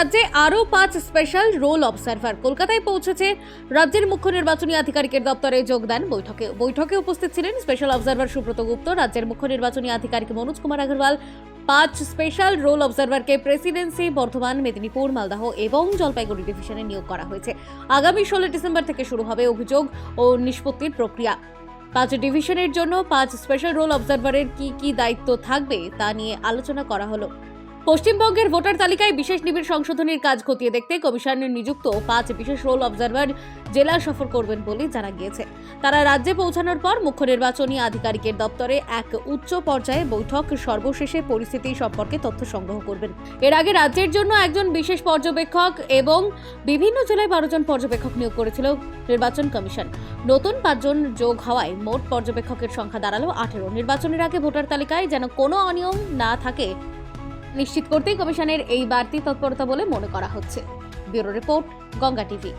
রাজ্যে আরও পাঁচ স্পেশাল রোল অবজারভার কলকাতায় পৌঁছেছে রাজ্যের মুখ্য নির্বাচনী আধিকারিকের দপ্তরে যোগদান বৈঠকে। বৈঠকে উপস্থিত ছিলেন স্পেশাল অবজারভার সুব্রত গুপ্ত, রাজ্যের মুখ্য নির্বাচনী আধিকারিক মনোজ কুমার আগরওয়াল, পাঁচ স্পেশাল রোল অবজারভারকে প্রেসিডেন্সি, বর্ধমান, মেদিনীপুর, মালদাহ এবং জলপাইগুড়ি ডিভিশনে নিয়োগ করা হয়েছে। আগামী ষোলো ডিসেম্বর থেকে শুরু হবে অভিযোগ ও নিষ্পত্তির প্রক্রিয়া। পাঁচ ডিভিশনের জন্য পাঁচ স্পেশাল রোল অবজারভারের কি কি দায়িত্ব থাকবে তা নিয়ে আলোচনা করা হলো। পশ্চিমবঙ্গের ভোটার তালিকায় বিশেষ নিবিড় সংশোধনের কাজ খতিয়ে দেখতে কমিশনের নিযুক্ত পাঁচ বিশেষ রোল অবজারভার জেলা সফর করবেন বলে জানা গিয়েছে। তারা রাজ্যে পৌঁছানোর পর মুখ্য নির্বাচনী আধিকারিকের দপ্তরে এক উচ্চ পর্যায়ে বৈঠক, সর্বশেষে পরিস্থিতি সম্পর্কে তথ্য সংগ্রহ করবেন। এর আগে রাজ্যের জন্য একজন বিশেষ পর্যবেক্ষক এবং বিভিন্ন জেলায় বারো জন পর্যবেক্ষক নিয়োগ করেছিল নির্বাচন কমিশন। নতুন পাঁচজন যোগ হওয়ায় মোট পর্যবেক্ষকের সংখ্যা দাঁড়াল আঠেরো। নির্বাচনের আগে ভোটার তালিকায় যেন কোনো অনিয়ম না থাকে নিশ্চিত করতেই কমিশনের এই বাড়তি তৎপরতা বলে মনে করা হচ্ছে। Bureau report Ganga TV.